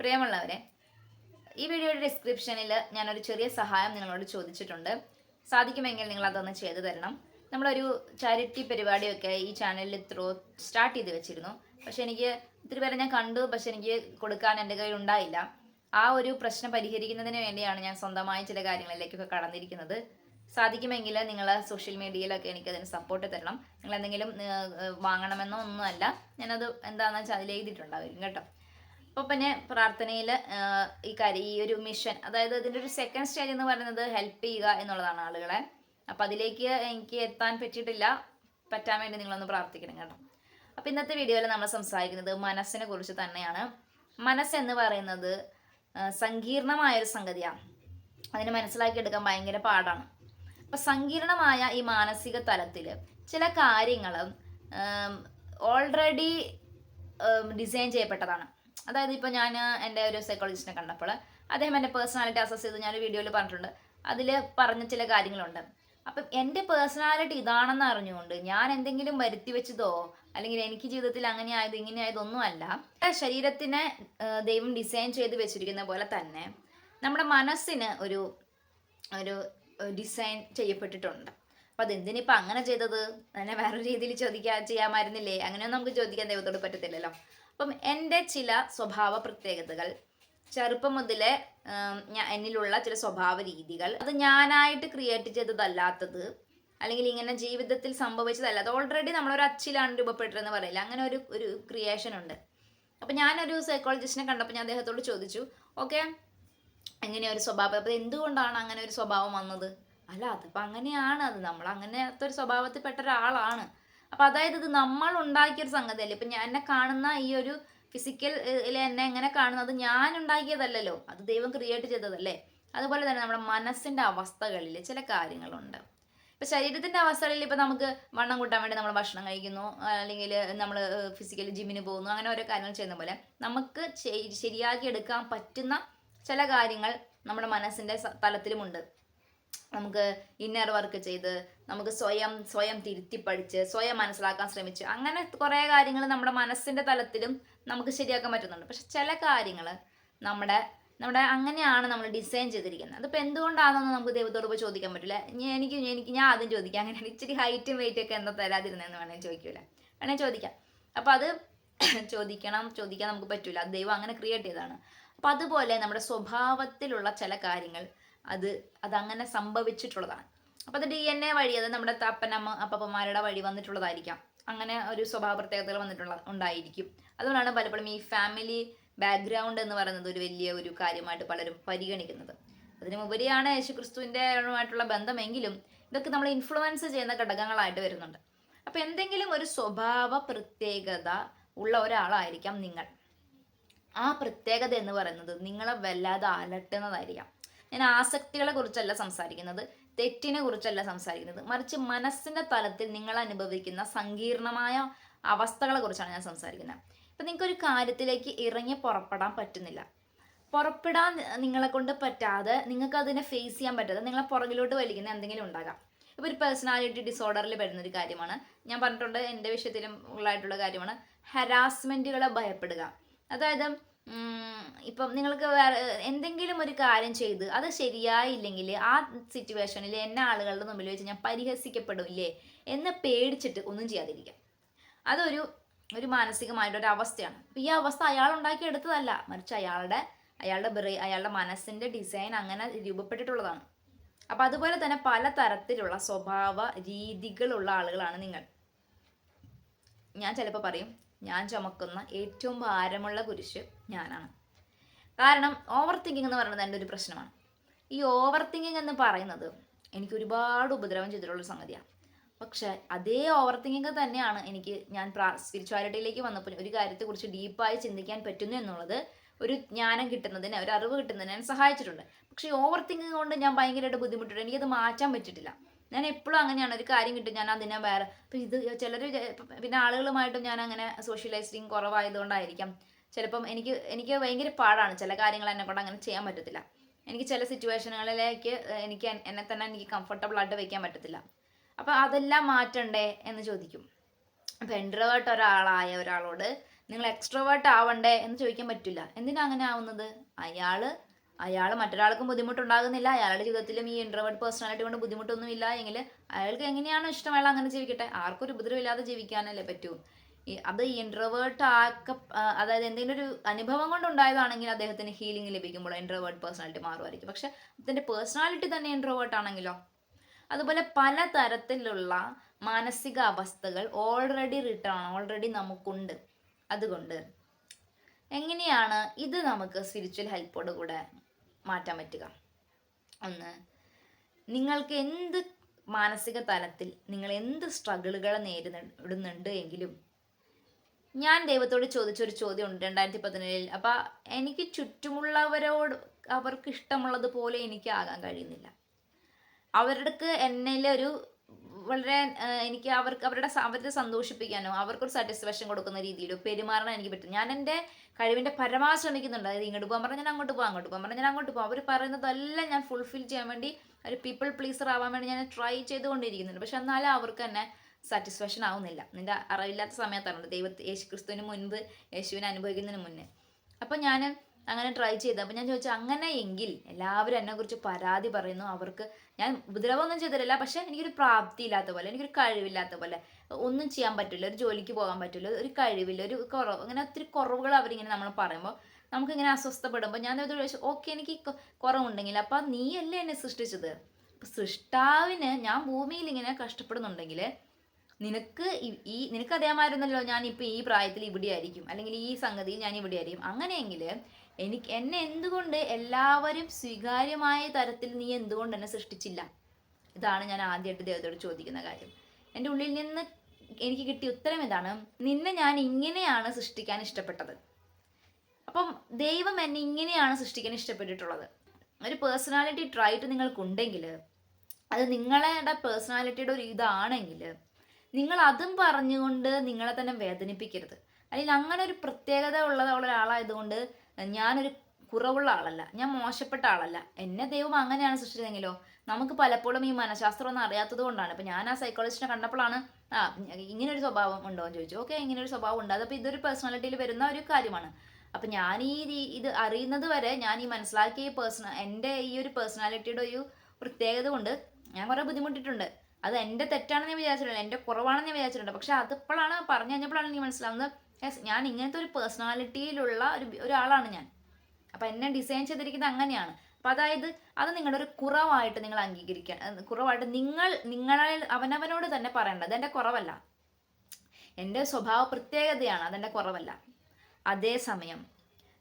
പ്രിയമുള്ളവരെ ഈ വീഡിയോയുടെ ഡിസ്ക്രിപ്ഷനിൽ ഞാനൊരു ചെറിയ സഹായം നിങ്ങളോട് ചോദിച്ചിട്ടുണ്ട്. സാധിക്കുമെങ്കിൽ നിങ്ങൾ അതൊന്ന് ചെയ്തു തരണം. നമ്മളൊരു ചാരിറ്റി പരിപാടിയൊക്കെ ഈ ചാനലിൽ ത്രൂ സ്റ്റാർട്ട് ചെയ്ത് വെച്ചിരുന്നു. പക്ഷെ എനിക്ക് ഒത്തിരി പേരെ ഞാൻ കണ്ടു പക്ഷെ എനിക്ക് കൊടുക്കാൻ എന്റെ കയ്യിൽ ഉണ്ടായില്ല. ആ ഒരു പ്രശ്നം പരിഹരിക്കുന്നതിന് വേണ്ടിയാണ് ഞാൻ സ്വന്തമായി ചില കാര്യങ്ങളിലേക്കൊക്കെ കടന്നിരിക്കുന്നത്. സാധിക്കുമെങ്കിൽ നിങ്ങൾ സോഷ്യൽ മീഡിയയിലൊക്കെ എനിക്ക് അതിന് സപ്പോർട്ട് തരണം. നിങ്ങൾ എന്തെങ്കിലും വാങ്ങണമെന്നോ ഒന്നുമല്ല ഞാനത് എന്താണെന്ന് വെച്ചാൽ അതിൽ എഴുതിയിട്ടുണ്ടാവും കേട്ടോ. അപ്പോൾ പിന്നെ പ്രാർത്ഥനയിൽ ഈ കാര്യം ഈ ഒരു മിഷൻ അതായത് ഇതിന്റെ ഒരു സെക്കൻഡ് സ്റ്റേജ് എന്ന് പറയുന്നത് ഹെൽപ്പ് ചെയ്യുക എന്നുള്ളതാണ് ആളുകളെ. അപ്പം അതിലേക്ക് എനിക്ക് എത്താൻ പറ്റിയിട്ടില്ല. പറ്റാൻ വേണ്ടി നിങ്ങളൊന്ന് പ്രാർത്ഥിക്കണം കേട്ടോ. അപ്പോൾ ഇന്നത്തെ വീഡിയോയിൽ നമ്മൾ സംസാരിക്കുന്നത് മനസ്സിനെ കുറിച്ച് തന്നെയാണ്. മനസ്സെന്ന് പറയുന്നത് സങ്കീർണമായ സങ്കീർണമായൊരു സംഗതിയാണ്. അതിനെ മനസ്സിലാക്കി എടുക്കാൻ ഭയങ്കര പാടാണ്. അപ്പം സങ്കീർണമായ ഈ മാനസിക തലത്തിൽ ചില കാര്യങ്ങൾ ഓൾറെഡി ഡിസൈൻ ചെയ്യപ്പെട്ടതാണ്. അതായത് ഇപ്പോൾ ഞാൻ എന്റെ ഒരു സൈക്കോളജിസ്റ്റിനെ കണ്ടപ്പോൾ അദ്ദേഹം എന്റെ പേഴ്സണാലിറ്റി അസസ് ചെയ്ത് ഞാൻ വീഡിയോയിൽ പറഞ്ഞിട്ടുണ്ട്. അതിൽ പറഞ്ഞ ചില കാര്യങ്ങളുണ്ട്. അപ്പം എന്റെ പേഴ്സണാലിറ്റി ഇതാണെന്ന് അറിഞ്ഞുകൊണ്ട് ഞാൻ എന്തെങ്കിലും വരുത്തി വെച്ചതോ അല്ലെങ്കിൽ എനിക്ക് ജീവിതത്തിൽ അങ്ങനെ ആയത് ഇങ്ങനെ ആയതൊന്നുമല്ല ശരീരത്തിനെ ആ, ദൈവം ഡിസൈൻ ചെയ്ത് വെച്ചിരിക്കുന്ന പോലെ തന്നെ നമ്മുടെ മനസ്സിന് ഒരു ഒരു ഡിസൈൻ ചെയ്യപ്പെട്ടിട്ടുണ്ട്. അപ്പം അതെന്തിനിപ്പോൾ അങ്ങനെ ചെയ്തത്? തന്നെ വേറൊരു രീതിയിൽ ചോദിക്കാൻ ചെയ്യാമായിരുന്നില്ലേ? അങ്ങനെയൊന്നും നമുക്ക് ചോദിക്കാൻ ദൈവത്തോട് പറ്റത്തില്ലല്ലോ. അപ്പം എന്റെ ചില സ്വഭാവ പ്രത്യേകതകൾ. ചെറുപ്പം മുതലേ ഞാൻ എന്നിലുള്ള ചില സ്വഭാവ രീതികൾ. അത് ഞാനായിട്ട് ക്രിയേറ്റ് ചെയ്തതല്ലാത്തത് അല്ലെങ്കിൽ ഇങ്ങനെ ജീവിതത്തിൽ സംഭവിച്ചതല്ല. അത് ഓൾറെഡി നമ്മളൊരു അച്ചിലാണ് രൂപപ്പെട്ടതെന്ന് പറയില്ല? അങ്ങനെ ഒരു ഒരു ക്രിയേഷൻ ഉണ്ട്. അപ്പം ഞാനൊരു സൈക്കോളജിസ്റ്റിനെ കണ്ടപ്പോൾ ഞാൻ അദ്ദേഹത്തോട് ചോദിച്ചു ഓക്കെ എങ്ങനെയൊരു ഒരു സ്വഭാവം? അപ്പം എന്തുകൊണ്ടാണ് അങ്ങനെ ഒരു സ്വഭാവം വന്നത്? അല്ല അതിപ്പോൾ അങ്ങനെയാണ് അത്. നമ്മൾ അങ്ങനത്തെ ഒരു സ്വഭാവത്തിൽപ്പെട്ട ഒരാളാണ്. അപ്പം അതായത് ഇത് നമ്മൾ ഉണ്ടാക്കിയൊരു സംഗതിയല്ലേ? ഇപ്പം ഞാൻ എന്നെ കാണുന്ന ഈ ഒരു ഫിസിക്കൽ എന്നെ എങ്ങനെ കാണുന്നത് ഞാൻ ഉണ്ടാക്കിയതല്ലല്ലോ. അത് ദൈവം ക്രിയേറ്റ് ചെയ്തതല്ലേ? അതുപോലെ തന്നെ നമ്മുടെ മനസ്സിന്റെ അവസ്ഥകളിൽ ചില കാര്യങ്ങളുണ്ട്. ഇപ്പം ശരീരത്തിന്റെ അവസ്ഥകളിൽ ഇപ്പം നമുക്ക് വണ്ണം കൂട്ടാൻ വേണ്ടി നമ്മൾ ഭക്ഷണം കഴിക്കുന്നു അല്ലെങ്കിൽ നമ്മൾ ഫിസിക്കലി ജിമ്മിന് പോകുന്നു അങ്ങനെ ഓരോ കാര്യങ്ങൾ ചെയ്യുന്ന പോലെ നമുക്ക് ശരിയാക്കി എടുക്കാൻ പറ്റുന്ന ചില കാര്യങ്ങൾ നമ്മുടെ മനസ്സിന്റെ തലത്തിലുമുണ്ട്. നമുക്ക് ഇന്നർ വർക്ക് ചെയ്ത് നമുക്ക് സ്വയം സ്വയം തിരുത്തി പഠിച്ച് സ്വയം മനസ്സിലാക്കാൻ ശ്രമിച്ച് അങ്ങനെ കുറേ കാര്യങ്ങൾ നമ്മുടെ മനസ്സിന്റെ തലത്തിലും നമുക്ക് ശരിയാക്കാൻ പറ്റുന്നുണ്ട്. പക്ഷെ ചില കാര്യങ്ങൾ നമ്മുടെ നമ്മുടെ അങ്ങനെയാണ് നമ്മൾ ഡിസൈൻ ചെയ്തിരിക്കുന്നത്. അതിപ്പോൾ എന്തുകൊണ്ടാണെന്നൊന്നും നമുക്ക് ദൈവത്തോട് പോയി ചോദിക്കാൻ പറ്റില്ല. എനിക്ക് എനിക്ക് ഞാൻ ആദ്യം ചോദിക്കാം. അങ്ങനെ ഇച്ചിരി ഹൈറ്റും വെയിറ്റും ഒക്കെ എന്താ തരാതിരുന്നതെന്ന് വേണമെങ്കിൽ ചോദിക്കൂല വേണമെങ്കിൽ ചോദിക്കാം. അപ്പോൾ അത് ചോദിക്കണം ചോദിക്കാൻ നമുക്ക് പറ്റില്ല ദൈവം അങ്ങനെ ക്രിയേറ്റ് ചെയ്തതാണ്. അപ്പോൾ അതുപോലെ നമ്മുടെ സ്വഭാവത്തിലുള്ള ചില കാര്യങ്ങൾ അത് അതങ്ങനെ സംഭവിച്ചിട്ടുള്ളതാണ്. അപ്പോൾ അത് ഡി എൻ എ വഴി അത് നമ്മുടെ തപ്പനമ്മ അപ്പപ്പന്മാരുടെ വഴി വന്നിട്ടുള്ളതായിരിക്കാം. അങ്ങനെ ഒരു സ്വഭാവ പ്രത്യേകതകൾ വന്നിട്ടുള്ള ഉണ്ടായിരിക്കും. അതുകൊണ്ടാണ് പലപ്പോഴും ഈ ഫാമിലി ബാക്ക്ഗ്രൗണ്ട് എന്ന് പറയുന്നത് ഒരു വലിയ ഒരു കാര്യമായിട്ട് പലരും പരിഗണിക്കുന്നത്. അതിനുപരിയാണ് യേശുക്രിസ്തുവിന്റെ ആയിട്ടുള്ള ബന്ധമെങ്കിലും ഇതൊക്കെ നമ്മൾ ഇൻഫ്ലുവൻസ് ചെയ്യുന്ന ഘടകങ്ങളായിട്ട് വരുന്നുണ്ട്. അപ്പോൾ എന്തെങ്കിലും ഒരു സ്വഭാവ പ്രത്യേകത ഉള്ള ഒരാളായിരിക്കാം നിങ്ങൾ. ആ പ്രത്യേകത എന്ന് പറയുന്നത് നിങ്ങളെ വല്ലാതെ അലട്ടുന്നതായിരിക്കാം. ഞാൻ ആസക്തികളെ കുറിച്ചല്ല സംസാരിക്കുന്നത് തെറ്റിനെ കുറിച്ചല്ല സംസാരിക്കുന്നത്. മറിച്ച് മനസ്സിന്റെ തലത്തിൽ നിങ്ങൾ അനുഭവിക്കുന്ന സങ്കീർണമായ അവസ്ഥകളെ കുറിച്ചാണ് ഞാൻ സംസാരിക്കുന്നത്. ഇപ്പം നിങ്ങൾക്ക് ഒരു കാര്യത്തിലേക്ക് ഇറങ്ങി പുറപ്പെടാൻ പറ്റുന്നില്ല. പുറപ്പെടാൻ നിങ്ങളെ കൊണ്ട് പറ്റാതെ നിങ്ങൾക്ക് അതിനെ ഫേസ് ചെയ്യാൻ പറ്റാതെ നിങ്ങളെ പുറകിലോട്ട് വലിക്കുന്ന എന്തെങ്കിലും ഉണ്ടാകാം. ഇപ്പോൾ ഒരു പേഴ്സണാലിറ്റി ഡിസോർഡറിൽ വരുന്ന ഒരു കാര്യമാണ്. ഞാൻ പറഞ്ഞിട്ടുണ്ട് എന്റെ വിഷയത്തിലും ഉള്ളതായിട്ടുള്ള കാര്യമാണ്. ഹരാസ്മെന്റുകളെ ഭയപ്പെടുക. അതായത് ഇപ്പം നിങ്ങൾക്ക് വേറെ എന്തെങ്കിലും ഒരു കാര്യം ചെയ്ത് അത് ശരിയായില്ലെങ്കിൽ ആ സിറ്റുവേഷനിൽ എന്നെ ആളുകളുടെ മുമ്പിൽ വെച്ച് ഞാൻ പരിഹസിക്കപ്പെടില്ലേ എന്ന് പേടിച്ചിട്ട് ഒന്നും ചെയ്യാതിരിക്കാം. അതൊരു ഒരു മാനസികമായിട്ടൊരു അവസ്ഥയാണ്. അപ്പം ഈ അവസ്ഥ അയാൾ ഉണ്ടാക്കിയെടുത്തതല്ല മറിച്ച് അയാളുടെ അയാളുടെ ബ്രെ അയാളുടെ മനസ്സിന്റെ ഡിസൈൻ അങ്ങനെ രൂപപ്പെട്ടിട്ടുള്ളതാണ്. അപ്പം അതുപോലെ തന്നെ പല തരത്തിലുള്ള സ്വഭാവ രീതികളുള്ള ആളുകളാണ് നിങ്ങൾ. ഞാൻ ചിലപ്പോൾ പറയും ഞാൻ ചുമക്കുന്ന ഏറ്റവും ഭാരമുള്ള കുരിശ് ഞാനാണ്. കാരണം ഓവർ തിങ്കിങ് എന്ന് പറയുന്നത് എന്റെ ഒരു പ്രശ്നമാണ്. ഈ ഓവർ തിങ്കിങ് എന്ന് പറയുന്നത് എനിക്ക് ഒരുപാട് ഉപദ്രവം ചെയ്തിട്ടുള്ളൊരു സംഗതിയാണ് പക്ഷേ അതേ ഓവർ തിങ്കിങ് തന്നെയാണ് എനിക്ക് ഞാൻ പ്രാ സ്പിരിച്വാലിറ്റിയിലേക്ക് വന്നപ്പോൾ ഒരു കാര്യത്തെക്കുറിച്ച് ഡീപ്പായി ചിന്തിക്കാൻ പറ്റുന്നു എന്നുള്ളത് ഒരു ജ്ഞാനം കിട്ടുന്നതിന് ഒരു അറിവ് കിട്ടുന്നതിന് സഹായിച്ചിട്ടുണ്ട്. പക്ഷേ ഓവർ തിങ്കിങ് കൊണ്ട് ഞാൻ ഭയങ്കരമായിട്ട് ബുദ്ധിമുട്ടുണ്ട് എനിക്കത് മാറ്റാൻ പറ്റിയിട്ടില്ല. ഞാൻ എപ്പോഴും അങ്ങനെയാണ്. ഒരു കാര്യം കിട്ടും. ഞാൻ അതിനെ വേറെ ഇപ്പം ഇത് ചിലർ പിന്നെ ആളുകളുമായിട്ടും ഞാൻ അങ്ങനെ സോഷ്യലൈസിങ് കുറവായതുകൊണ്ടായിരിക്കാം. ചിലപ്പം എനിക്ക് എനിക്ക് ഭയങ്കര പാടാണ്. ചില കാര്യങ്ങൾ എന്നെ കൊണ്ട് അങ്ങനെ ചെയ്യാൻ പറ്റത്തില്ല. എനിക്ക് ചില സിറ്റുവേഷനുകളിലേക്ക് എനിക്ക് എന്നെ തന്നെ എനിക്ക് കംഫർട്ടബിൾ ആയിട്ട് വെക്കാൻ പറ്റത്തില്ല. അപ്പം അതെല്ലാം മാറ്റണ്ടേ എന്ന് ചോദിക്കും. അപ്പം എൻട്രവേർട്ട് ഒരാളായ ഒരാളോട് നിങ്ങൾ എക്സ്ട്രോവേർട്ട് ആവണ്ടേ? എന്ന് ചോദിക്കാൻ പറ്റില്ല. എന്തിനാ അങ്ങനെ ആവുന്നത്? അയാൾ അയാൾ മറ്റൊരാൾക്കും ബുദ്ധിമുട്ടുണ്ടാകുന്നില്ല. അയാളുടെ ജീവിതത്തിലും ഈ ഇൻട്രോവേർട്ട് പേഴ്സണാലിറ്റി കൊണ്ട് ബുദ്ധിമുട്ടൊന്നും ഇല്ല എങ്കിൽ അയാൾക്ക് എങ്ങനെയാണോ ഇഷ്ടം അയാൾ അങ്ങനെ ജീവിക്കട്ടെ. ആർക്കൊരു ഉപദ്രവമില്ലാതെ ജീവിക്കാനല്ലേ പറ്റൂ. അത് ഇൻട്രോവേർട്ട് ആക്ക അതായത് എന്തെങ്കിലും ഒരു അനുഭവം കൊണ്ട് ഉണ്ടായതാണെങ്കിൽ അദ്ദേഹത്തിന് ഹീലിംഗ് ലഭിക്കുമ്പോൾ ഇൻട്രോവേർട്ട് പേഴ്സണാലിറ്റി മാറുമായിരിക്കും. പക്ഷെ അതിന്റെ പേഴ്സണാലിറ്റി തന്നെ ഇൻട്രോവേർട്ട് ആണെങ്കിലോ? അതുപോലെ പല തരത്തിലുള്ള മാനസിക അവസ്ഥകൾ ഓൾറെഡി റിട്ടേൺ ഓൾറെഡി നമുക്കുണ്ട്. അതുകൊണ്ട് എങ്ങനെയാണ് ഇത് നമുക്ക് സ്പിരിച്വൽ ഹെൽപ്പോട് കൂടെ മാറ്റാൻ പറ്റുക. ഒന്ന് നിങ്ങൾക്ക് എന്ത് മാനസിക തലത്തിൽ നിങ്ങൾ എന്ത് സ്ട്രഗിളുകൾ നേരിടുന്നുണ്ട് എങ്കിലും ഞാൻ ദൈവത്തോട് ചോദിച്ചൊരു ചോദ്യമുണ്ട് രണ്ടായിരത്തി പതിനേഴിൽ അപ്പം എനിക്ക് ചുറ്റുമുള്ളവരോട് അവർക്ക് ഇഷ്ടമുള്ളതുപോലെ എനിക്ക് ആകാൻ കഴിയുന്നില്ല. അവർക്ക് എന്നിലൊരു വളരെ എനിക്ക് അവർക്ക് അവരുടെ അവരെ സന്തോഷിപ്പിക്കാനോ അവർക്കൊരു സാറ്റിസ്ഫാക്ഷൻ കൊടുക്കുന്ന രീതിയിലോ പെരുമാറണം എനിക്ക് പറ്റും ഞാൻ എന്റെ കഴിവിന്റെ പരമാവധി ശ്രമിക്കുന്നുണ്ട്. അതായത് ഇങ്ങോട്ട് പോകാൻ പറഞ്ഞാൽ ഞാൻ അങ്ങോട്ട് പോകാം അങ്ങോട്ട് പോകാൻ പറഞ്ഞാൽ ഞാൻ അങ്ങോട്ട് പോകാം. അവർ പറയുന്നതെല്ലാം ഞാൻ ഫുൾഫിൽ ചെയ്യാൻ വേണ്ടി ഒരു പീപ്പിൾ പ്ലീസർ ആവാൻ വേണ്ടി ഞാൻ ട്രൈ ചെയ്തുകൊണ്ടിരിക്കുന്നുണ്ട്. പക്ഷെ എന്നാലും അവർക്ക് തന്നെ സാറ്റിസ്ഫാക്ഷൻ ആവുന്നില്ല. നിന്റെ അറിവില്ലാത്ത സമയത്താണ് ദൈവത്തെ യേശു ക്രിസ്തുവിന് മുൻപ് യേശുവിനെ അനുഭവിക്കുന്നതിന് മുന്നേ. അപ്പം ഞാൻ അങ്ങനെ ട്രൈ ചെയ്തു. അപ്പം ഞാൻ ചോദിച്ചു അങ്ങനെ എങ്കിൽ എല്ലാവരും എന്നെക്കുറിച്ച് പരാതി പറയുന്നു. അവർക്ക് ഞാൻ ഉപദ്രവമൊന്നും ചെയ്തിട്ടില്ല. പക്ഷെ എനിക്കൊരു പ്രാപ്തി ഇല്ലാത്ത പോലെ എനിക്കൊരു കഴിവില്ലാത്ത പോലെ ഒന്നും ചെയ്യാൻ പറ്റില്ല. ഒരു ജോലിക്ക് പോകാൻ പറ്റില്ല. ഒരു കഴിവില്ല. ഒരു കുറവ്. അങ്ങനെ ഒത്തിരി കുറവുകൾ അവരിങ്ങനെ നമ്മൾ പറയുമ്പോൾ നമുക്കിങ്ങനെ അസ്വസ്ഥപ്പെടുമ്പോൾ ഞാൻ ഒരു ചോദിച്ചു ഓക്കെ എനിക്ക് കുറവുണ്ടെങ്കിൽ അപ്പം നീയല്ലേ എന്നെ സൃഷ്ടിച്ചത്? സൃഷ്ടാവിന് ഞാൻ ഭൂമിയിൽ ഇങ്ങനെ കഷ്ടപ്പെടുന്നുണ്ടെങ്കിൽ നിനക്ക് ഈ- നിനക്ക് അറിയാമായിരുന്നല്ലോ ഞാൻ ഇപ്പം ഈ പ്രായത്തിൽ ഇവിടെ ആയിരിക്കും അല്ലെങ്കിൽ ഈ സംഗതിയിൽ ഞാൻ ഇവിടെ ആയിരിക്കും അങ്ങനെയെങ്കിൽ എനിക്ക് എന്നെ എന്തുകൊണ്ട് എല്ലാവരും സ്വീകാര്യമായ തരത്തിൽ നീ എന്തുകൊണ്ട് എന്നെ സൃഷ്ടിച്ചില്ല? ഇതാണ് ഞാൻ ആദ്യമായിട്ട് ദൈവത്തോട് ചോദിക്കുന്ന കാര്യം. എന്റെ ഉള്ളിൽ നിന്ന് എനിക്ക് കിട്ടിയ ഉത്തരം ഇതാണ് നിന്നെ ഞാൻ ഇങ്ങനെയാണ് സൃഷ്ടിക്കാൻ ഇഷ്ടപ്പെട്ടത്. അപ്പം ദൈവം എന്നെ ഇങ്ങനെയാണ് സൃഷ്ടിക്കാൻ ഇഷ്ടപ്പെട്ടിട്ടുള്ളത്. ഒരു പേഴ്സണാലിറ്റി ട്രൈറ്റ് നിങ്ങൾക്കുണ്ടെങ്കിൽ അത് നിങ്ങളുടെ പേഴ്സണാലിറ്റിയുടെ ഒരു ഇതാണെങ്കിൽ നിങ്ങൾ അതും പറഞ്ഞുകൊണ്ട് നിങ്ങളെ തന്നെ വേദനിപ്പിക്കരുത്. അല്ലെങ്കിൽ അങ്ങനെ ഒരു പ്രത്യേകത ഉള്ള ഒരാളായതുകൊണ്ട് ഞാനൊരു കുറവുള്ള ആളല്ല ഞാൻ മോശപ്പെട്ട ആളല്ല. എന്നെ ദൈവം അങ്ങനെയാണ് സൃഷ്ടിച്ചതെങ്കിലോ? നമുക്ക് പലപ്പോഴും ഈ മനഃശാസ്ത്രം ഒന്നും അറിയാത്തത് കൊണ്ടാണ്. ഇപ്പം ഞാൻ ആ സൈക്കോളജിസ്റ്റിനെ കണ്ടപ്പോഴാണ് ആ ഇങ്ങനെ ഒരു സ്വഭാവം ഉണ്ടോ എന്ന് ചോദിച്ചു. ഓക്കെ ഇങ്ങനെ ഒരു സ്വഭാവം ഉണ്ട്. അതപ്പോൾ ഇതൊരു പേഴ്സണാലിറ്റിയിൽ വരുന്ന ഒരു കാര്യമാണ്. അപ്പം ഞാൻ ഈ ഇത് അറിയുന്നത് വരെ ഞാൻ ഈ മനസ്സിലാക്കിയ ഈ പേഴ്സണ എന്റെ ഈ ഒരു പേഴ്സണാലിറ്റിയുടെ ഒരു പ്രത്യേകത കൊണ്ട് ഞാൻ കുറേ ബുദ്ധിമുട്ടിട്ടുണ്ട്. അത് എന്റെ തെറ്റാണെന്ന് ഞാൻ വിചാരിച്ചിട്ടുണ്ട് എന്റെ കുറവാണെന്ന് ഞാൻ വിചാരിച്ചിട്ടുണ്ട്. പക്ഷെ അതിപ്പോഴാണ് പറഞ്ഞു കഴിഞ്ഞപ്പോഴാണ് എനിക്ക് മനസ്സിലാവുന്നത് യെസ് ഞാൻ ഇങ്ങനത്തെ ഒരു പേഴ്സണാലിറ്റിയിലുള്ള ഒരു ഒരാളാണ് ഞാൻ. അപ്പം എന്നെ ഡിസൈൻ ചെയ്തിരിക്കുന്നത് അങ്ങനെയാണ്. അപ്പം അതായത് അത് നിങ്ങളുടെ ഒരു കുറവായിട്ട് നിങ്ങൾ അംഗീകരിക്കുക കുറവായിട്ട് നിങ്ങൾ നിങ്ങളെ അവനവനോട് തന്നെ പറയേണ്ടത് എന്റെ കുറവല്ല. എന്റെ സ്വഭാവ പ്രത്യേകതയാണ് അതെന്റെ കുറവല്ല. അതേസമയം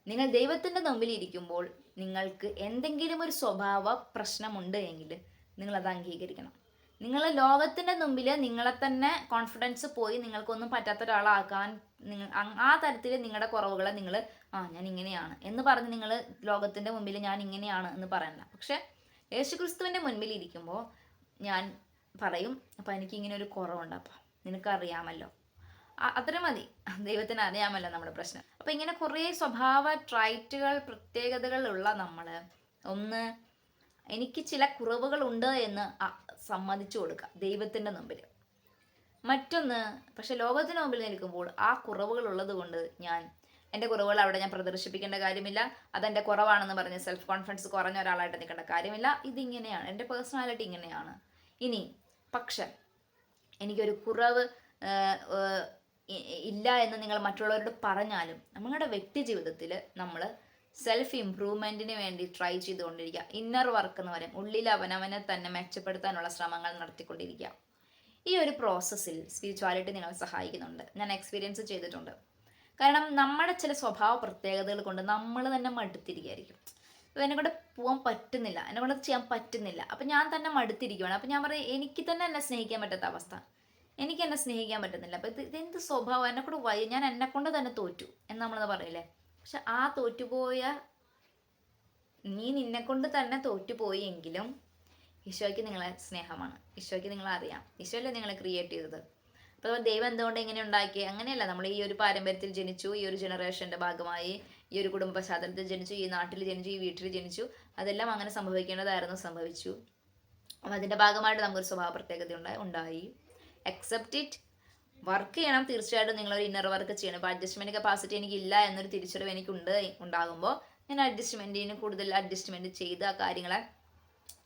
നിങ്ങൾ ദൈവത്തിന്റെ മുമ്പിൽ ഇരിക്കുമ്പോൾ നിങ്ങൾക്ക് എന്തെങ്കിലും ഒരു സ്വഭാവ പ്രശ്നമുണ്ട് എങ്കിൽ നിങ്ങളത് അംഗീകരിക്കണം. നിങ്ങൾ ലോകത്തിന്റെ മുമ്പിൽ നിങ്ങളെ തന്നെ കോൺഫിഡൻസ് പോയി നിങ്ങൾക്കൊന്നും പറ്റാത്ത ഒരാളാക്കാൻ നിങ്ങൾ ആ തരത്തിൽ നിങ്ങളുടെ കുറവുകളെ നിങ്ങൾ ആ ഞാൻ ഇങ്ങനെയാണ് എന്ന് പറഞ്ഞ് നിങ്ങൾ ലോകത്തിന്റെ മുമ്പിൽ ഞാൻ ഇങ്ങനെയാണ് എന്ന് പറയണ്ട. പക്ഷേ യേശുക്രിസ്തുവിന്റെ മുൻപിൽ ഇരിക്കുമ്പോൾ ഞാൻ പറയും അപ്പം എനിക്ക് ഇങ്ങനെ ഒരു കുറവുണ്ട് അപ്പം നിനക്കറിയാമല്ലോ അത്ര മതി. ദൈവത്തിന് അറിയാമല്ലോ നമ്മുടെ പ്രശ്നം. അപ്പം ഇങ്ങനെ കുറേ സ്വഭാവ ട്രൈറ്റുകൾ പ്രത്യേകതകൾ ഉള്ള നമ്മൾ ഒന്ന് എനിക്ക് ചില കുറവുകളുണ്ട് എന്ന് സമ്മതിച്ചു കൊടുക്കുക ദൈവത്തിന്റെ മുമ്പിൽ. മറ്റൊന്ന് പക്ഷെ ലോകത്തിന് മുമ്പിൽ നിൽക്കുമ്പോൾ ആ കുറവുകൾ ഉള്ളത് കൊണ്ട് ഞാൻ എന്റെ കുറവുകൾ അവിടെ ഞാൻ പ്രദർശിപ്പിക്കേണ്ട കാര്യമില്ല. അതെന്റെ കുറവാണെന്ന് പറഞ്ഞ് സെൽഫ് കോൺഫിഡൻസ് കുറഞ്ഞ ഒരാളായിട്ട് നിൽക്കേണ്ട കാര്യമില്ല. ഇതിങ്ങനെയാണ്. എന്റെ പേഴ്സണാലിറ്റി ഇങ്ങനെയാണ്. ഇനി പക്ഷെ എനിക്കൊരു കുറവ് ഇല്ല എന്ന് നിങ്ങൾ മറ്റുള്ളവരോട് പറഞ്ഞാലും നമ്മളുടെ വ്യക്തി ജീവിതത്തിൽ നമ്മൾ സെൽഫ് ഇംപ്രൂവ്മെന്റിന് വേണ്ടി ട്രൈ ചെയ്തുകൊണ്ടിരിക്കുക. ഇന്നർ വർക്ക് എന്ന് പറയും. ഉള്ളിൽ അവനവനെ തന്നെ മെച്ചപ്പെടുത്താനുള്ള ശ്രമങ്ങൾ നടത്തിക്കൊണ്ടിരിക്കുക. ഈ ഒരു പ്രോസസ്സിൽ സ്പിരിച്വാലിറ്റി നിങ്ങളെ സഹായിക്കുന്നുണ്ട്. ഞാൻ എക്സ്പീരിയൻസ് ചെയ്തിട്ടുണ്ട്. കാരണം നമ്മുടെ ചില സ്വഭാവ പ്രത്യേകതകൾ കൊണ്ട് നമ്മൾ തന്നെ മടുത്തിരിക്കുകയായിരിക്കും. അപ്പോൾ എന്നെ കൊണ്ട് പോകാൻ പറ്റുന്നില്ല. എന്നെ കൊണ്ട് ചെയ്യാൻ പറ്റുന്നില്ല. അപ്പം ഞാൻ തന്നെ മടുത്തിരിക്കുകയാണ് അപ്പം ഞാൻ പറയും എനിക്ക് തന്നെ എന്നെ സ്നേഹിക്കാൻ പറ്റാത്ത അവസ്ഥ. എനിക്ക് എന്നെ സ്നേഹിക്കാൻ പറ്റുന്നില്ല. അപ്പം ഇത് ഇതെന്ത് സ്വഭാവം? എന്നെ കൂടെ വയ്യ. ഞാൻ എന്നെ കൊണ്ട് തന്നെ തോറ്റു. എന്ന് നമ്മളത് പറയില്ലേ? പക്ഷെ ആ തോറ്റുപോയ നീ നിന്നെ കൊണ്ട് തന്നെ തോറ്റുപോയി എങ്കിലും ഈശോയ്ക്ക് നിങ്ങളെ സ്നേഹമാണ്. ഈശോയ്ക്ക് നിങ്ങളെ അറിയാം. ഈശോയല്ലേ നിങ്ങളെ ക്രിയേറ്റ് ചെയ്തത്. അപ്പോൾ ദൈവം എന്തുകൊണ്ട് ഇങ്ങനെ ഉണ്ടാക്കി അങ്ങനെയല്ല. നമ്മൾ ഈ ഒരു പാരമ്പര്യത്തിൽ ജനിച്ചു ഈ ഒരു ജനറേഷന്റെ ഭാഗമായി ഈ ഒരു കുടുംബ പശ്ചാത്തലത്തിൽ ജനിച്ചു ഈ നാട്ടിൽ ജനിച്ചു ഈ വീട്ടിൽ ജനിച്ചു അതെല്ലാം അങ്ങനെ സംഭവിക്കേണ്ടതായിരുന്നു സംഭവിച്ചു. അപ്പം അതിന്റെ ഭാഗമായിട്ട് നമുക്കൊരു സ്വഭാവ പ്രത്യേകത ഉണ്ടായി. ഉണ്ടായി അക്സെപ്റ്റ് ഇറ്റ് വർക്ക് ചെയ്യണം തീർച്ചയായിട്ടും നിങ്ങൾ ഒരു ഇന്നർ വർക്ക് ചെയ്യണം ഇപ്പോൾ അഡ്ജസ്റ്റ്മെന്റ് കപ്പാസിറ്റി എനിക്കില്ല എന്നൊരു തിരിച്ചറിവ് എനിക്കുണ്ട് ഉണ്ടാകുമ്പോൾ ഞാൻ അഡ്ജസ്റ്റ്മെന്റിന് കൂടുതൽ അഡ്ജസ്റ്റ്മെന്റ് ചെയ്ത് ആ കാര്യങ്ങളെ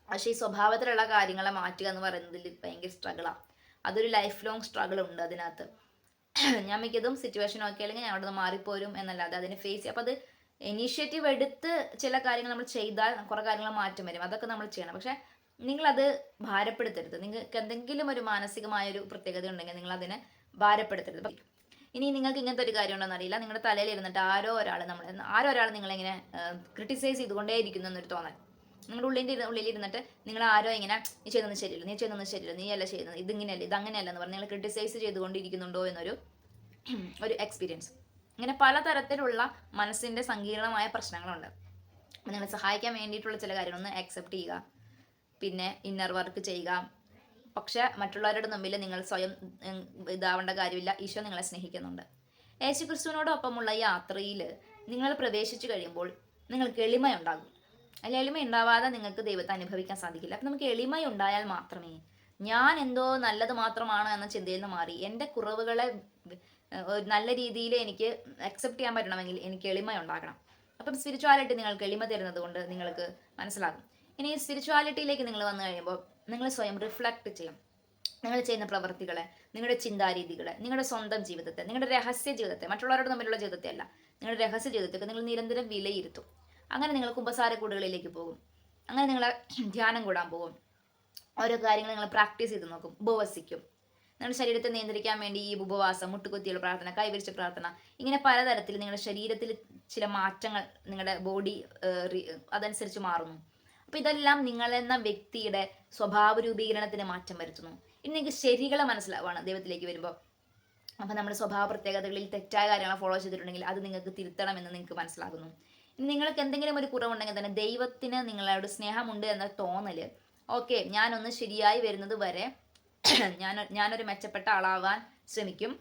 പക്ഷേ ഈ സ്വഭാവത്തിലുള്ള കാര്യങ്ങളെ മാറ്റുക എന്ന് പറയുന്നതിൽ ഭയങ്കര സ്ട്രഗിളാണ് അതൊരു ലൈഫ് ലോങ് സ്ട്രഗിൾ ഉണ്ട് അതിനകത്ത്. ഞാൻ മിക്കതും സിറ്റുവേഷൻ ഓക്കെ അല്ലെങ്കിൽ ഞാൻ അവിടെ മാറിപ്പോരും എന്നല്ലാതെ അതിനെ ഫേസ് ചെയ്യാം. അപ്പോൾ അത് ഇനീഷ്യേറ്റീവ് എടുത്ത് ചില കാര്യങ്ങൾ നമ്മൾ ചെയ്താൽ കുറേ കാര്യങ്ങൾ മാറ്റം വരും. അതൊക്കെ നമ്മൾ ചെയ്യണം. പക്ഷേ നിങ്ങളത് ഭാരപ്പെടുത്തരുത്. നിങ്ങൾക്ക് എന്തെങ്കിലും ഒരു മാനസികമായ ഒരു പ്രത്യേകത ഉണ്ടെങ്കിൽ നിങ്ങൾ അതിനെ ഭാരപ്പെടുത്തരുത് ഇനി നിങ്ങൾക്ക് ഇങ്ങനത്തെ ഒരു കാര്യം ഉണ്ടോ അറിയില്ല. നിങ്ങളുടെ തലയിൽ ഇരുന്നിട്ട് ആരോ ഒരാൾ നമ്മൾ ആരോ ഒരാൾ നിങ്ങളിങ്ങനെ ക്രിട്ടിസൈസ് ചെയ്തുകൊണ്ടേ ഇരിക്കുന്നു എന്നൊരു തോന്നൽ. നിങ്ങളുടെ ഉള്ളിന്റെ ഉള്ളിൽ ഇരുന്നിട്ട് നിങ്ങൾ ആരോ ഇങ്ങനെ നീ ചെയ്യുന്നത് ശരിയല്ല നീ ചെയ്യുന്നത് ശരിയല്ല നീ അല്ല ചെയ്യുന്നത് ഇതിങ്ങനെയല്ല ഇതങ്ങനെയല്ല എന്ന് പറഞ്ഞ് നിങ്ങൾ ക്രിട്ടിസൈസ് ചെയ്തുകൊണ്ടിരിക്കുന്നുണ്ടോ എന്നൊരു ഒരു എക്സ്പീരിയൻസ് ഇങ്ങനെ പലതരത്തിലുള്ള മനസ്സിന്റെ സങ്കീർണമായ പ്രശ്നങ്ങളുണ്ട്. നിങ്ങളെ സഹായിക്കാൻ വേണ്ടിയിട്ടുള്ള ചില കാര്യങ്ങളൊന്ന് അക്സെപ്റ്റ് ചെയ്യുക. പിന്നെ ഇന്നർ വർക്ക് ചെയ്യുക. പക്ഷെ മറ്റുള്ളവരുടെ മുമ്പിൽ നിങ്ങൾ സ്വയം ഇതാവേണ്ട കാര്യമില്ല. ഈശോ നിങ്ങളെ സ്നേഹിക്കുന്നുണ്ട്. യേശു ക്രിസ്തുവിനോടൊപ്പമുള്ള യാത്രയിൽ നിങ്ങൾ പ്രവേശിച്ചു കഴിയുമ്പോൾ നിങ്ങൾക്ക് എളിമയുണ്ടാകും. അല്ല എളിമ ഉണ്ടാവാതെ നിങ്ങൾക്ക് ദൈവത്തെ അനുഭവിക്കാൻ സാധിക്കില്ല. അപ്പം നമുക്ക് എളിമയുണ്ടായാൽ മാത്രമേ ഞാൻ എന്തോ നല്ലത് മാത്രമാണ് എന്ന ചിന്തയിൽ നിന്ന് മാറി. എന്റെ കുറവുകളെ ഒരു നല്ല രീതിയിൽ എനിക്ക് അക്സെപ്റ്റ് ചെയ്യാൻ പറ്റണമെങ്കിൽ എനിക്ക് എളിമ ഉണ്ടാകണം അപ്പം സ്പിരിച്വാലിറ്റി നിങ്ങൾക്ക് എളിമ തരുന്നത് കൊണ്ട് നിങ്ങൾക്ക് മനസ്സിലാകും. ഇനി സ്പിരിച്വാലിറ്റിയിലേക്ക് നിങ്ങൾ വന്നു കഴിയുമ്പോൾ നിങ്ങൾ സ്വയം റിഫ്ലക്ട് ചെയ്യും നിങ്ങൾ ചെയ്യുന്ന പ്രവൃത്തികളെ നിങ്ങളുടെ ചിന്താരീതികളെ നിങ്ങളുടെ സ്വന്തം ജീവിതത്തെ നിങ്ങളുടെ രഹസ്യ ജീവിതത്തെ മറ്റുള്ളവരുടെ തമ്മിലുള്ള ജീവിതത്തെ അല്ല. നിങ്ങളുടെ രഹസ്യ ജീവിതത്തെ നിങ്ങൾ നിരന്തരം വിലയിരുത്തും. അങ്ങനെ നിങ്ങൾ കുമ്പസാര കൂടുകളിലേക്ക് പോകും. അങ്ങനെ നിങ്ങൾ ധ്യാനം കൂടാൻ പോകും. ഓരോ കാര്യങ്ങൾ നിങ്ങൾ പ്രാക്ടീസ് ചെയ്ത് നോക്കും. ഉപവസിക്കും. നിങ്ങളുടെ ശരീരത്തെ നിയന്ത്രിക്കാൻ വേണ്ടി ഈ ഉപവാസം മുട്ടുകുത്തിയുള്ള പ്രാർത്ഥന കൈവരിച്ച പ്രാർത്ഥന ഇങ്ങനെ പലതരത്തിൽ നിങ്ങളുടെ ശരീരത്തിൽ ചില മാറ്റങ്ങൾ നിങ്ങളുടെ ബോഡി അതനുസരിച്ച് മാറുന്നു. അപ്പോൾ ഇതെല്ലാം നിങ്ങളെന്ന വ്യക്തിയുടെ സ്വഭാവ രൂപീകരണത്തിന് മാറ്റം വരുത്തുന്നു. ഇനി നിങ്ങൾക്ക് ശരികളെ മനസ്സിലാവാണ് ദൈവത്തിലേക്ക് വരുമ്പോൾ അപ്പോൾ നമ്മുടെ സ്വഭാവ പ്രത്യേകതകളിൽ തെറ്റായ കാര്യങ്ങൾ ഫോളോ ചെയ്തിട്ടുണ്ടെങ്കിൽ അത് നിങ്ങൾക്ക് തിരുത്തണം എന്ന് നിങ്ങൾക്ക് മനസ്സിലാകുന്നു. ഇനി നിങ്ങൾക്ക് എന്തെങ്കിലും ഒരു കുറവുണ്ടെങ്കിൽ തന്നെ ദൈവത്തിന് നിങ്ങളോട് സ്നേഹമുണ്ട് എന്ന തോന്നൽ ഓക്കെ ഞാനൊന്ന് ശരിയായി വരുന്നത് വരെ ഞാൻ ഞാനൊരു മെച്ചപ്പെട്ട ആളാവാൻ ശ്രമിക്കും.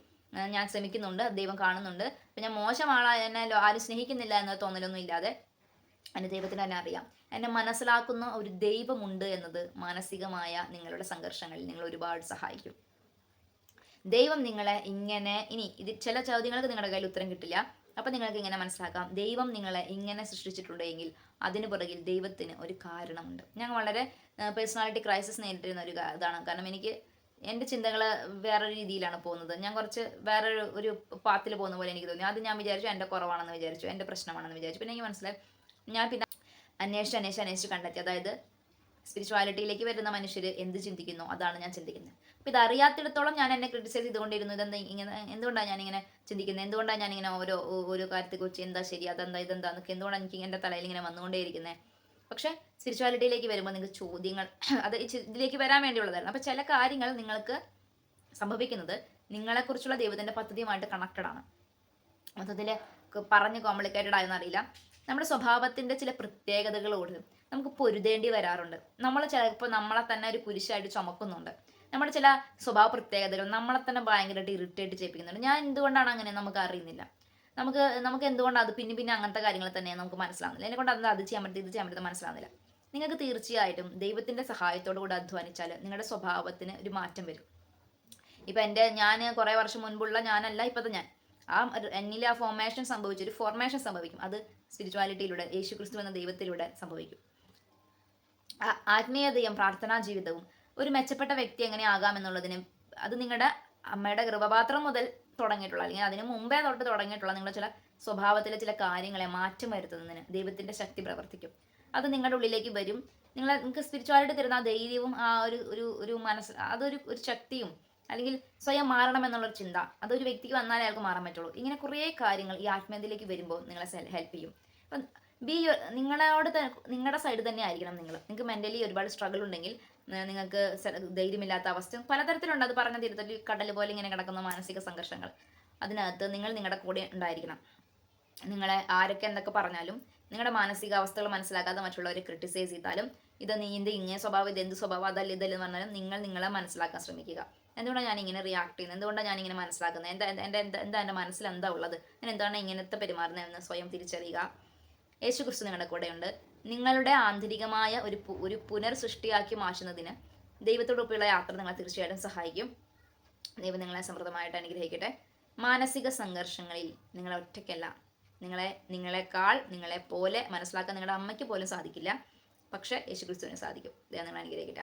ഞാൻ ശ്രമിക്കുന്നുണ്ട് ദൈവം കാണുന്നുണ്ട്. അപ്പം ഞാൻ മോശം ആളായ എന്നെ ആരും സ്നേഹിക്കുന്നില്ല എന്ന തോന്നലൊന്നും ഇല്ലാതെ എന്റെ ദൈവത്തിന് തന്നെ അറിയാം. എന്നെ മനസ്സിലാക്കുന്ന ഒരു ദൈവമുണ്ട് എന്നത് മാനസികമായ നിങ്ങളുടെ സംഘർഷങ്ങളിൽ നിങ്ങൾ ഒരുപാട് സഹായിക്കും. ദൈവം നിങ്ങളെ ഇങ്ങനെ ഇനി ഇത് ചില ചോദ്യങ്ങൾക്ക് നിങ്ങളുടെ കയ്യിൽ ഉത്തരം കിട്ടില്ല. അപ്പം നിങ്ങൾക്ക് ഇങ്ങനെ മനസ്സിലാക്കാം. ദൈവം നിങ്ങളെ ഇങ്ങനെ സൃഷ്ടിച്ചിട്ടുണ്ടെങ്കിൽ അതിന് പുറകിൽ ദൈവത്തിന് ഒരു കാരണമുണ്ട്. ഞാൻ വളരെ പേഴ്സണാലിറ്റി ക്രൈസിസ് നേരിട്ടിരുന്ന ഒരു ഇതാണ്. കാരണം എനിക്ക് എന്റെ ചിന്തകൾ വേറൊരു രീതിയിലാണ് പോകുന്നത്. ഞാൻ കുറച്ച് വേറെ ഒരു പാത്തിൽ പോകുന്ന പോലെ എനിക്ക് തോന്നി. അത് ഞാൻ വിചാരിച്ചു എന്റെ കുറവാണെന്ന് വിചാരിച്ചു എന്റെ പ്രശ്നമാണെന്ന് വിചാരിച്ചു. പിന്നെ എനിക്ക് മനസ്സിലായി ഞാൻ പിന്നെ അന്വേഷിച്ച് അന്വേഷിച്ച് അന്വേഷിച്ച് കണ്ടെത്തി. അതായത് സ്പിരിച്വാലിറ്റിയിലേക്ക് വരുന്ന മനുഷ്യർ എന്ത് ചിന്തിക്കുന്നു? അതാണ് ഞാൻ ചിന്തിക്കുന്നത്. അപ്പോൾ ഇത് അറിയാത്തിടത്തോളം ഞാൻ എന്നെ ക്രിറ്റിസൈസ് ചെയ്തുകൊണ്ടിരുന്നു. ഇതെന്താ ഇങ്ങനെ എന്തുകൊണ്ടാണ് ഞാനിങ്ങനെ ചിന്തിക്കുന്നത്? എന്തുകൊണ്ടാണ് ഞാനിങ്ങനെ ഓരോ ഓരോ കാര്യത്തെക്കുറിച്ച് എന്താ ശരി അതെന്താ ഇതെന്താ എന്നൊക്കെ എന്തുകൊണ്ടാണ് എനിക്ക് എന്റെ തലയിൽ ഇങ്ങനെ വന്നുകൊണ്ടേയിരിക്കുന്നത് പക്ഷേ സ്പിരിച്വാലിറ്റിയിലേക്ക് വരുമ്പോൾ നിങ്ങൾക്ക് ചോദ്യങ്ങൾ അത് ഇതിലേക്ക് വരാൻ വേണ്ടിയുള്ളതായിരുന്നു അപ്പോൾ ചില കാര്യങ്ങൾ നിങ്ങൾക്ക് സംഭവിക്കുന്നത് നിങ്ങളെക്കുറിച്ചുള്ള ദൈവത്തിന്റെ പദ്ധതിയുമായിട്ട് കണക്റ്റഡ് ആണ്. മൊത്തത്തിൽ പറഞ്ഞ് കോംപ്ലിക്കേറ്റഡ് ആയെന്ന് അറിയില്ല. നമ്മുടെ സ്വഭാവത്തിന്റെ ചില പ്രത്യേകതകളോട് നമുക്ക് പൊരുതേണ്ടി വരാറുണ്ട്. നമ്മൾ ചിലപ്പോൾ നമ്മളെ തന്നെ ഒരു കുരിശായിട്ട് ചുമക്കുന്നുണ്ട്. നമ്മുടെ ചില സ്വഭാവ പ്രത്യേകതകൾ നമ്മളെ തന്നെ ഭയങ്കരമായിട്ട് ഇറിറ്റേറ്റ് ചെയ്യിപ്പിക്കുന്നുണ്ട്. ഞാൻ എന്തുകൊണ്ടാണ് അങ്ങനെ നമുക്ക് അറിയുന്നില്ല? നമുക്ക് നമുക്ക് എന്തുകൊണ്ടാണ് അത് പിന്നെ പിന്നെ അങ്ങനത്തെ കാര്യങ്ങൾ തന്നെ നമുക്ക് മനസ്സിലാവുന്നില്ല. എന്നെ കൊണ്ട് അത് അത് ചെയ്യാൻ പറ്റും ഇത് ചെയ്യാൻ പറ്റും മനസ്സിലാവുന്നില്ല. നിങ്ങൾക്ക് തീർച്ചയായിട്ടും ദൈവത്തിന്റെ സഹായത്തോടു കൂടി അധ്വാനിച്ചാൽ നിങ്ങളുടെ സ്വഭാവത്തിന് ഒരു മാറ്റം വരും. ഇപ്പം എന്റെ ഞാൻ കുറേ വർഷം മുൻപുള്ള ഞാനല്ല ഇപ്പോഴത്തെ ഞാൻ. ആ എന്നിൽ ആ ഫോർമേഷൻ സംഭവിച്ചു ഒരു ഫോർമേഷൻ സംഭവിക്കും. അത് സ്പിരിച്വാലിറ്റിയിലൂടെ യേശു ക്രിസ്തു എന്ന ദൈവത്തിലൂടെ സംഭവിക്കും. ആത്മീയതയും പ്രാർത്ഥനാ ജീവിതവും ഒരു മെച്ചപ്പെട്ട വ്യക്തി എങ്ങനെ ആകാമെന്നുള്ളതിന് അത് നിങ്ങളുടെ അമ്മയുടെ ഗർഭപാത്രം മുതൽ തുടങ്ങിയിട്ടുള്ള അല്ലെങ്കിൽ അതിന് മുമ്പേ തൊട്ട് തുടങ്ങിയിട്ടുള്ള നിങ്ങളുടെ ചില സ്വഭാവത്തിലെ ചില കാര്യങ്ങളെ മാറ്റം വരുത്തുന്നതിന് ദൈവത്തിന്റെ ശക്തി പ്രവർത്തിക്കും. അത് നിങ്ങളുടെ ഉള്ളിലേക്ക് വരും. നിങ്ങളെ നിങ്ങൾക്ക് സ്പിരിച്വാലിറ്റി തരുന്ന ആ ധൈര്യവും ആ ഒരു ഒരു മനസ്സ് അതൊരു ഒരു ശക്തിയും അല്ലെങ്കിൽ സ്വയം മാറണം എന്നുള്ളൊരു ചിന്ത. അതൊരു വ്യക്തിക്ക് വന്നാലേ അയാൾക്ക് മാറാൻ പറ്റുള്ളൂ. ഇങ്ങനെ കുറേ കാര്യങ്ങൾ ഈ ആത്മീയതയിലേക്ക് വരുമ്പോൾ നിങ്ങളെ ഹെൽപ്പ് ചെയ്യും. അപ്പം ബി നിങ്ങളോട് നിങ്ങളുടെ സൈഡ് തന്നെ ആയിരിക്കണം നിങ്ങൾ നിങ്ങൾക്ക് മെന്റലി ഒരുപാട് സ്ട്രഗിൾ ഉണ്ടെങ്കിൽ നിങ്ങൾക്ക് ധൈര്യമില്ലാത്ത അവസ്ഥ. പലതരത്തിലുണ്ട്. അത് പറഞ്ഞ തീരത്തിൽ കടൽ പോലെ ഇങ്ങനെ കിടക്കുന്ന മാനസിക സംഘർഷങ്ങൾ. അതിനകത്ത് നിങ്ങൾ നിങ്ങളുടെ കൂടെ ഉണ്ടായിരിക്കണം. നിങ്ങളെ ആരൊക്കെ എന്തൊക്കെ പറഞ്ഞാലും നിങ്ങളുടെ മാനസികാവസ്ഥകൾ മനസ്സിലാക്കാതെ മറ്റുള്ളവരെ ക്രിട്ടിസൈസ് ചെയ്താലും ഇത് നീ ഇത് ഇങ്ങനെ സ്വഭാവം ഇത് എന്ത് സ്വഭാവം അതല്ല ഇതല്ലെന്ന് പറഞ്ഞാലും നിങ്ങൾ നിങ്ങളെ മനസ്സിലാക്കാൻ ശ്രമിക്കുക. എന്തുകൊണ്ടാണ് ഞാൻ ഇങ്ങനെ റിയാക്ട് ചെയ്യുന്നത് എന്തുകൊണ്ടാണ് ഞാൻ ഇങ്ങനെ മനസ്സിലാക്കുന്നത് എന്താ എന്റെ എന്താ എന്താ എന്റെ മനസ്സിൽ എന്താ ഉള്ളത്? ഞാൻ എന്താണ് ഇങ്ങനത്തെ പെരുമാറുന്നതെന്ന് സ്വയം തിരിച്ചറിയുക. യേശു ക്രിസ്തു നിങ്ങളുടെ കൂടെയുണ്ട്. നിങ്ങളുടെ ആന്തരികമായ ഒരു ഒരു പുനർ സൃഷ്ടിയാക്കി മാറ്റുന്നതിന് ദൈവത്തോടൊപ്പമുള്ള യാത്ര നിങ്ങളെ തീർച്ചയായിട്ടും സഹായിക്കും. ദൈവം നിങ്ങളെ സമൃദ്ധമായിട്ട് അനുഗ്രഹിക്കട്ടെ. മാനസിക സംഘർഷങ്ങളിൽ നിങ്ങളെ ഒറ്റയ്ക്കല്ല. നിങ്ങളെ നിങ്ങളെക്കാൾ നിങ്ങളെ പോലെ മനസ്സിലാക്കാൻ നിങ്ങളുടെ അമ്മയ്ക്ക് പോലും സാധിക്കില്ല. പക്ഷേ യേശുക്രിസ്തുവിന് സാധിക്കും. ദൈവം നിങ്ങളെ അനുഗ്രഹിക്കട്ടെ.